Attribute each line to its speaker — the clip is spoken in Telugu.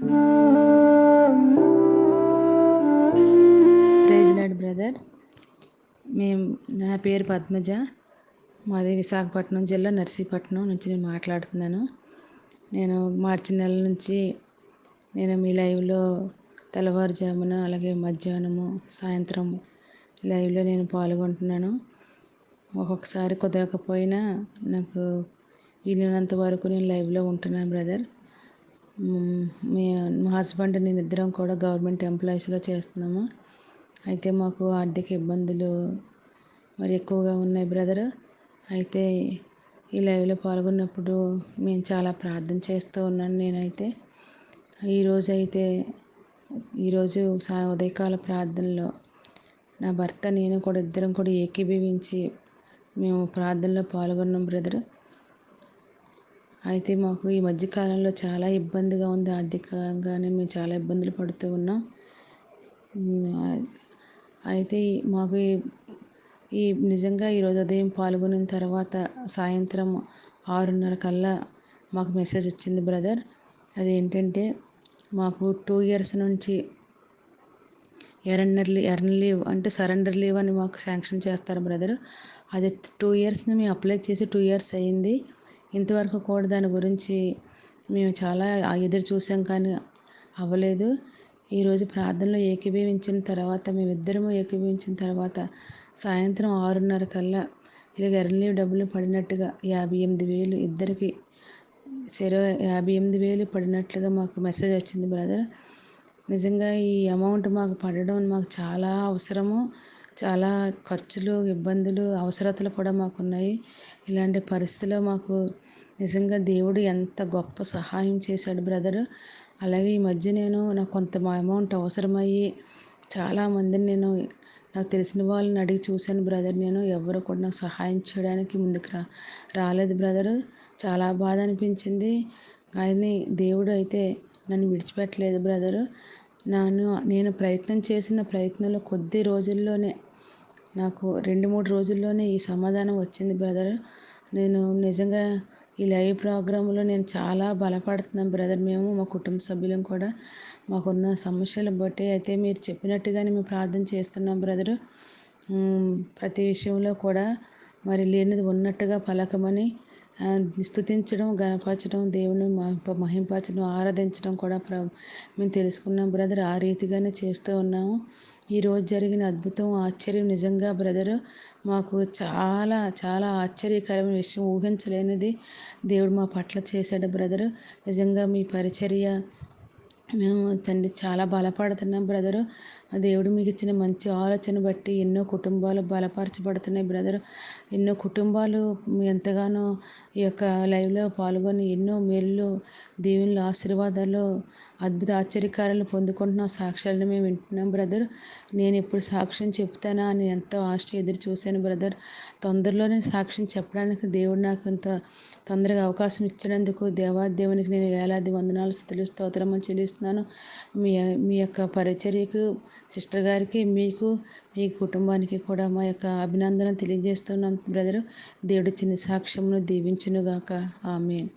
Speaker 1: Praise brother. మేము నా పేరు పద్మజ. మాది విశాఖపట్నం జిల్లా నర్సీపట్నం నుంచి నేను మాట్లాడుతున్నాను. నేను మార్చి నెల నుంచి నేను మీ లైవ్లో తెల్లవారుజామున అలాగే మధ్యాహ్నము సాయంత్రం లైవ్లో నేను పాల్గొంటున్నాను. ఒక్కొక్కసారి కుదరకపోయినా నాకు వీలైనంత వరకు నేను లైవ్లో ఉంటున్నాను బ్రదర్. మీ మా హస్బెండ్ నేను ఇద్దరం కూడా గవర్నమెంట్ ఎంప్లాయీస్గా చేస్తున్నాము. అయితే మాకు ఆర్థిక ఇబ్బందులు మరి ఎక్కువగా ఉన్నాయి బ్రదర్. అయితే ఈ లైవ్లో పాల్గొన్నప్పుడు మేము చాలా ప్రార్థన చేస్తూ ఉన్నాను నేనైతే. ఈరోజు అయితే ఈరోజు సా ఉదయకాల ప్రార్థనలో నా భర్త నేను కూడా ఇద్దరం కూడా ఏకీభవించి మేము ప్రార్థనలో పాల్గొన్నాం బ్రదర్. అయితే మాకు ఈ మధ్యకాలంలో చాలా ఇబ్బందిగా ఉంది. ఆర్థికంగానే మేము చాలా ఇబ్బందులు పడుతూ ఉన్నాం. అయితే మాకు ఈ- నిజంగా ఈరోజు ఉదయం పాల్గొనిన తర్వాత సాయంత్రం ఆరున్నర కల్లా మాకు మెసేజ్ వచ్చింది బ్రదర్. అది ఏంటంటే మాకు టూ ఇయర్స్ నుంచి ఎరన్నర్ లీవ్ ఎర్న్ లీవ్ అంటే సరెండర్ లీవ్ అని మాకు శాంక్షన్ చేస్తారు బ్రదర్. అది టూ ఇయర్స్ని మేము అప్లై చేసి టూ ఇయర్స్ అయింది. ఇంతవరకు కూడా దాని గురించి మేము చాలా ఎదురు చూసాం కానీ అవ్వలేదు. ఈరోజు ప్రార్థనలో ఏకీభవించిన తర్వాత మేమిద్దరము ఏకీభవించిన తర్వాత సాయంత్రం ఆరున్నర కల్లా ఇలాగ ఎర్న్ డబ్బులు పడినట్టుగా యాభై ఎనిమిది వేలు ఇద్దరికి సెరో యాభై ఎనిమిది వేలు పడినట్లుగా మాకు మెసేజ్ వచ్చింది బ్రదర్. నిజంగా ఈ అమౌంట్ మాకు పడడం మాకు చాలా అవసరము. చాలా ఖర్చులు ఇబ్బందులు అవసరతలు కూడా మాకు ఉన్నాయి ఇలాంటి పరిస్థితిలో మాకు నిజంగా దేవుడు ఎంత గొప్ప సహాయం చేశాడు బ్రదర్. అలాగే ఈ మధ్య నేను నాకు కొంత అమౌంట్ అవసరమయ్యి చాలామందిని నేను నాకు తెలిసిన వాళ్ళని అడిగి చూశాను బ్రదర్. నేను ఎవరు కూడా నాకు సహాయం చేయడానికి ముందుకు రా రాలేదు బ్రదర్. చాలా బాధ అనిపించింది. కానీ దేవుడు అయితే నన్ను విడిచిపెట్టలేదు బ్రదరు. నన్ను నేను ప్రయత్నం చేసిన ప్రయత్నంలో కొద్ది రోజుల్లోనే నాకు రెండు మూడు రోజుల్లోనే ఈ సమాధానం వచ్చింది బ్రదర్. నేను నిజంగా ఈ లైవ్ ప్రోగ్రాంలో నేను చాలా బలపడుతున్నాను బ్రదర్. మేము మా కుటుంబ సభ్యులం కూడా మాకున్న సమస్యలు బట్టి అయితే మీరు చెప్పినట్టుగానే మేము ప్రార్థన చేస్తున్నాం బ్రదరు. ప్రతి విషయంలో కూడా మరి లేనిది ఉన్నట్టుగా పలకమని స్థుతించడం గణపరచడం దేవుని మహింపరచడం ఆరాధించడం కూడా ప్ర మేము తెలుసుకున్నాం బ్రదర్. ఆ రీతిగానే చేస్తూ ఉన్నాము. ఈరోజు జరిగిన అద్భుతం ఆశ్చర్యం నిజంగా బ్రదరు. మాకు చాలా చాలా ఆశ్చర్యకరమైన విషయం ఊహించలేనిది దేవుడు మా పట్ల చేశాడు బ్రదరు. నిజంగా మీ పరిచర్య మేము తండ్రి చాలా బలపడుతున్నాం బ్రదరు. ఆ దేవుడు మీకు ఇచ్చిన మంచి ఆలోచన బట్టి ఎన్నో కుటుంబాలు బలపరచబడుతున్నాయి బ్రదర్. ఎన్నో కుటుంబాలు ఎంతగానో ఈ యొక్క లైవ్లో పాల్గొని ఎన్నో మేలు దేవుని ఆశీర్వాదాలు అద్భుత ఆశ్చర్యకారాలు పొందుకుంటున్న సాక్ష్యాలను మేము వింటున్నాం బ్రదర్. నేను ఎప్పుడు సాక్ష్యం చెప్తానా అని ఎంతో ఆశ ఎదురు చూశాను బ్రదర్. తొందరలోనే సాక్ష్యం చెప్పడానికి దేవుడు నాకు ఇంత తొందరగా అవకాశం ఇచ్చినందుకు దేవా దేవునికి నేను వేలాది వందనాలు స్థుతులు స్తోత్రం చెల్లిస్తున్నాను మీ మీ యొక్క పరిచర్యకు సిస్టర్ గారికి మీకు మీ కుటుంబానికి కూడా మా యొక్క అభినందన తెలియజేస్తున్నాం బ్రదరు. దేవుడి చిన్న సాక్ష్యమును దీవించునుగాక. ఆమె